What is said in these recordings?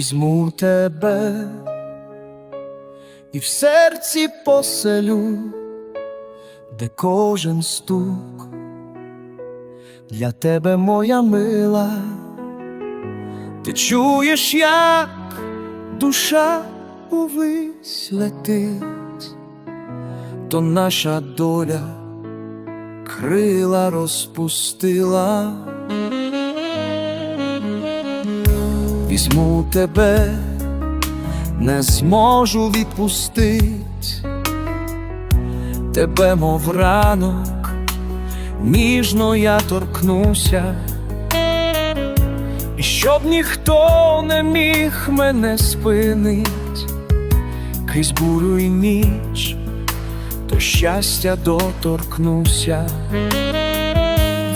візьму тебе і в серці поселю, де кожен стук для тебе моя мила, ти чуєш, як душа увись летить, то наша доля крила розпустила. Візьму тебе, не зможу відпустить. Тебе, мов ранок, ніжно я торкнуся, і щоб ніхто не міг мене спинить, крізь бурю і ніч, до щастя доторкнуся,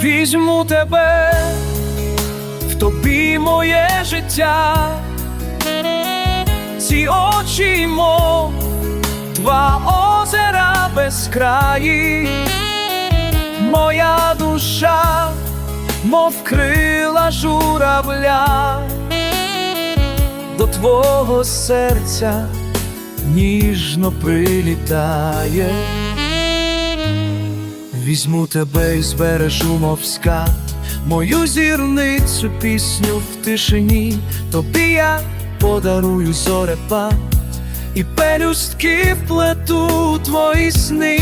візьму тебе тобі моє життя, ці очі, мов два озера без краї, моя душа, мов крила журавля, до твого серця ніжно прилітає. Візьму тебе і збережу, мов скат, мою зірницю пісню в тишині, тобі я подарую зорепад і пелюстки вплету твої сни.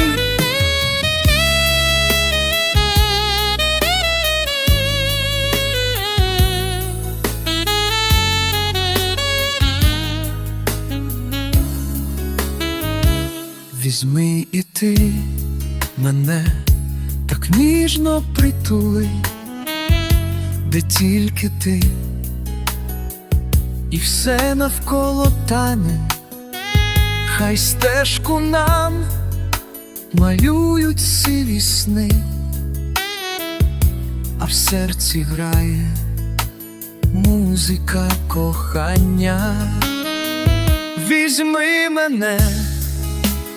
Візьми і ти мене так ніжно притули, де тільки ти, і все навколо тане, хай стежку нам малюють сиві сни, а в серці грає музика кохання. Візьми мене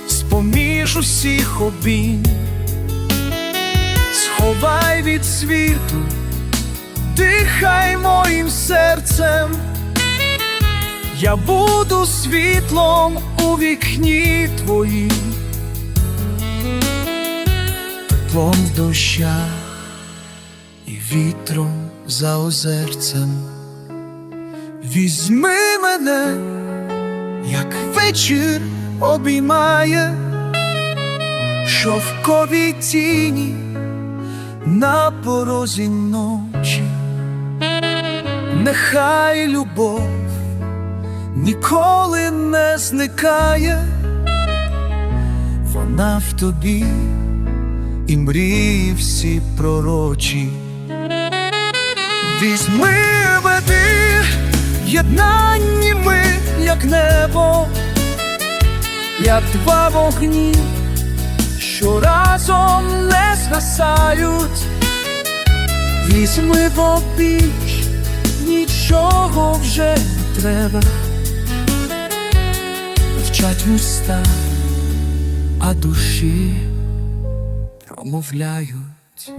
з-поміж усіх обійм, сховай від світу, дихай моїм серцем, я буду світлом у вікні твоїм, теплом в дощах і вітром за озерцем. Візьми мене, як вечір обіймає шовкові тіні на порозі ночі, нехай любов ніколи не зникає, вона в тобі і мрії всі пророчі. Візьми веди, єднані ми, як небо, як два вогні, що разом не згасають, візьми в обіч, нічого вже не треба, вчать уста, а душі промовляють.